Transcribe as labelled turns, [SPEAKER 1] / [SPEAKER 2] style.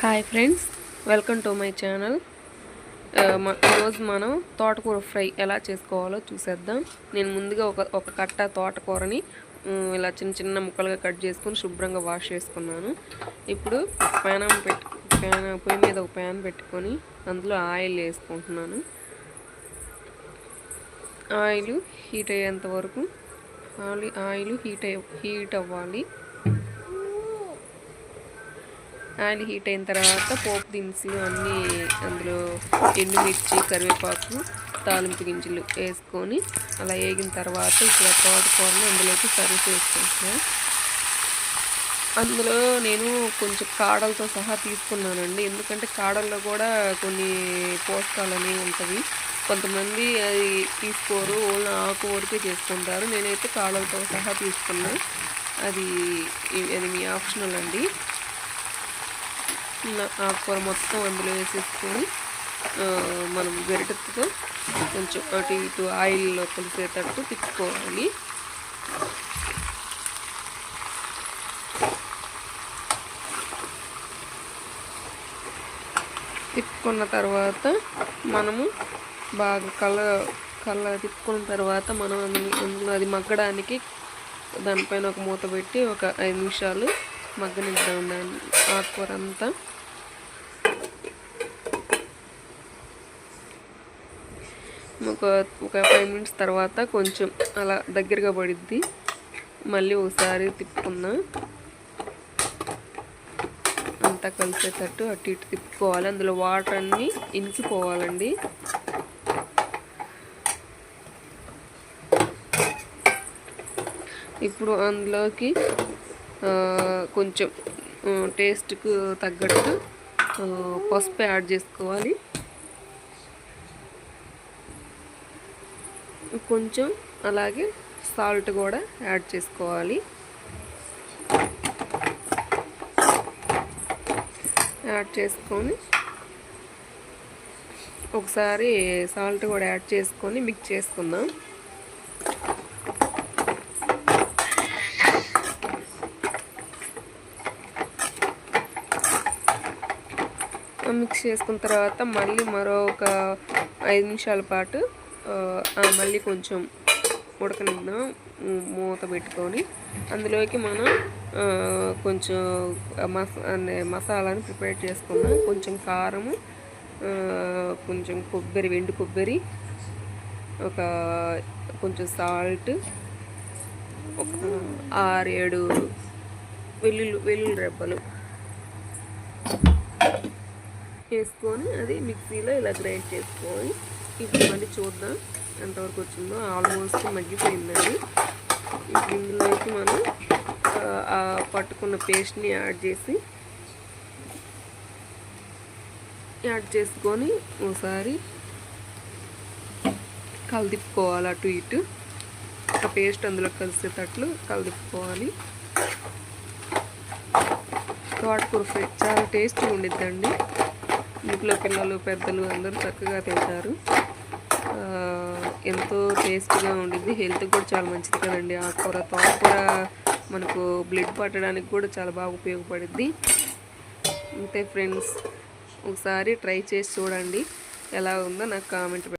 [SPEAKER 1] Hi friends welcome to my channel ఈరోజు మనం తోటకూర ఫ్రై ఎలా చేసుకోవాలో చూసేద్దాం. నేను ముందుగా ఒక ఒక కట్ట తోటకూరని ఇలా చిన్న చిన్న ముక్కలుగా కట్ చేసుకొని శుభ్రంగా వాష్ చేసుకున్నాను. ఇప్పుడు ప్యానం పెట్టి ప్యాన్ పొయ్యి మీద ఒక ప్యాన్ పెట్టుకొని అందులో ఆయిల్ వేసుకుంటున్నాను. ఆయిల్ హీట్ అయ్యేంత వరకు ఆయిల్ ఆయిల్ హీట్ అయ్యి హీట్ అవ్వాలి. ఆయిల్ హీట్ అయిన తర్వాత పోపు దినుసులు అన్నీ అందులో ఎండుమిర్చి కరివేపాకు తాలింపు గింజలు వేసుకొని అలా వేగిన తర్వాత ఇప్పుడు తోటకూరని అందులోకి సర్వ్ చేసుకుంటున్నాను అందులో నేను కొంచెం కాడలతో సహా తీసుకున్నానండి. ఎందుకంటే కాడల్లో కూడా కొన్ని పోషకాలు అనేవి ఉంటవి కొంతమంది అది తీసుకోరు ఓన్లీ ఆకు వరకే చేసుకుంటారు. నేనైతే కాడలతో సహా తీసుకున్నా. అది అది మీ ఆప్షనల్ అండి. ఆకుకూర మొత్తం అందులో వేసేసుకొని మనం గరిటెతో కొంచెం అటు ఇటు ఆయిల్లో కలిసేటట్టు తిప్పుకోవాలి. తిప్పుకున్న తర్వాత మనము బాగా కల కల తిప్పుకున్న తర్వాత మనం అందులో అది మగ్గడానికి దానిపైన ఒక మూత పెట్టి ఒక ఐదు నిమిషాలు మగ్గనిద్దాం దాన్ని ఆకుకూర అంతా ఒక ఒక ఫైవ్ మినిట్స్ తర్వాత కొంచెం అలా దగ్గరగా పడిద్ది. మళ్ళీ ఒకసారి తిప్పుకున్నా అంతా కలిసేటట్టు అటు ఇటు తిప్పుకోవాలి. అందులో వాటర్ అన్నీ ఇంకిపోవాలండి. ఇప్పుడు అందులోకి కొంచెం టేస్ట్కు తగ్గట్టు పసుపు యాడ్ చేసుకోవాలి. కొంచెం అలాగే సాల్ట్ కూడా యాడ్ చేసుకోవాలి. యాడ్ చేసుకొని ఒకసారి సాల్ట్ కూడా యాడ్ చేసుకొని మిక్స్ చేసుకుందాం. మిక్స్ చేసుకున్న తర్వాత మళ్ళీ మరో ఒక ఐదు నిమిషాల పాటు మళ్ళీ కొంచెం ఉడకనిద్దాం మూత పెట్టుకొని. అందులోకి మనం కొంచెం మస అనే మసాలాని ప్రిపేర్ చేసుకున్నాం. కొంచెం కారము కొంచెం కొబ్బరి వెండి కొబ్బరి ఒక కొంచెం సాల్ట్ ఒక ఆరు ఏడు వెల్లుల్లి వెల్లుల్లి రెబ్బలు. వేసుకొని అది మిక్సీలో ఇలా గ్రైండ్ చేసుకొని ఇప్పుడు మళ్ళీ చూద్దాం ఎంతవరకు వచ్చిందో. ఆల్మోస్ట్ మగ్గిపోయిందండి. ఇప్పుడు ఇందులోకి మనం పట్టుకున్న పేస్ట్ని యాడ్ చేసి యాడ్ చేసుకొని ఒకసారి కలిదిప్పుకోవాలి అటు ఇటు. ఒక పేస్ట్ అందులో కలిసేటట్లు కలిదిప్పుకోవాలి. తోటకూర ఫ్రై చాలా టేస్టీగా ఉండిద్దండి. ఇంట్లో పిల్లలు పెద్దలు అందరూ చక్కగా తింటారు. ఎంతో టేస్ట్గా ఉండిద్ది. హెల్త్ కూడా చాలా మంచిది కదండి. ఆకుకూర తోటకూర మనకు బ్లడ్ పట్టడానికి కూడా చాలా బాగా ఉపయోగపడుద్ది. అంతే ఫ్రెండ్స్ ఒకసారి ట్రై చేసి చూడండి. ఎలా ఉందో నాకు కామెంట్